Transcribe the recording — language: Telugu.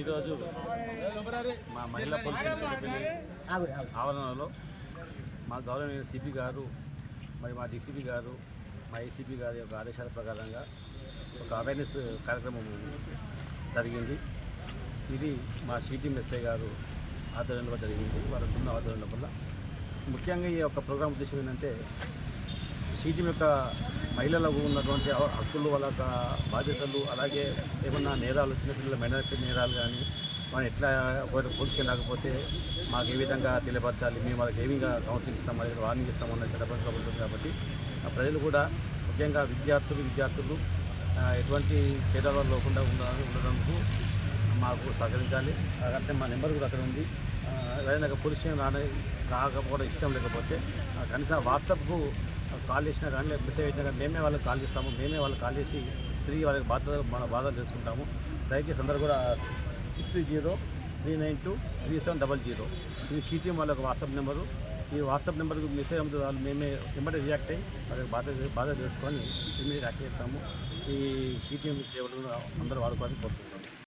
ఈరోజు మా మహిళా పోలీస్ ఆవరణలో మా గౌరవనీయ సిపి గారు మరి మా డిసిపి గారు మా ఏసీపీ గారి యొక్క ఆదేశాల ప్రకారంగా ఒక అవేర్నెస్ కార్యక్రమం జరిగింది. ఇది మా సిటీ ఎస్ఐ గారు ఆధ్వర్యంలో జరిగింది. వారి బృందం ఆధ్వర్యంలో వల్ల ముఖ్యంగా ఈ యొక్క ప్రోగ్రాం ఉద్దేశం ఏంటంటే సీటీ యొక్క మహిళలకు ఉన్నటువంటి హక్కులు వాళ్ళ బాధ్యతలు అలాగే ఏమన్నా నేరాలు చిన్న చిన్న మైనారిటీ నేరాలు కానీ మనం ఎట్లా ఒకవేళ పోలీసుకి రాకపోతే మాకు ఏ విధంగా తెలియపరచాలి? మేము వాళ్ళకి ఏ విధంగా కౌన్సిలింగ్ ఇస్తాం? వాళ్ళకి వార్నింగ్ ఇస్తామన్న చట్టపరంగా ఉంటుంది కాబట్టి ప్రజలు కూడా ముఖ్యంగా విద్యార్థులు విద్యార్థులు ఎటువంటి తేడాలు లేకుండా ఉండడానికి మాకు సహకరించాలి. అంటే మా నెంబర్ కూడా అక్కడ ఉంది. ఆ, ఏదైనా పోలీస్ స్టేషన్ రాకపోవడం ఇష్టం లేకపోతే కనీసం వాట్సాప్కు కాల్ చేసినా కానీ మెసేజ్ చేసినా కానీ మేమే వాళ్ళకి కాల్ చేస్తాము మేమే వాళ్ళకి కాల్ చేసి తిరిగి వాళ్ళకి బాధ మన బాధలు తెలుసుకుంటాము. దయచేసి అందరూ కూడా six three zero three nine two three seven double zero. ఇది సిటీ వాళ్ళకి వాట్సాప్ నెంబరు. ఈ వాట్సాప్ నెంబర్కి మెసేజ్ అవుతుంది వాళ్ళు మేమే వెంబడి రియాక్ట్ అయ్యి వాళ్ళకి బాధ బాధ తెలుసుకొని ఇమీడియట్ యాక్ట్ చేస్తాము. ఈ సిటీఎం సేవలు అందరూ వాడుకోవాలని కోరుకుంటున్నాము.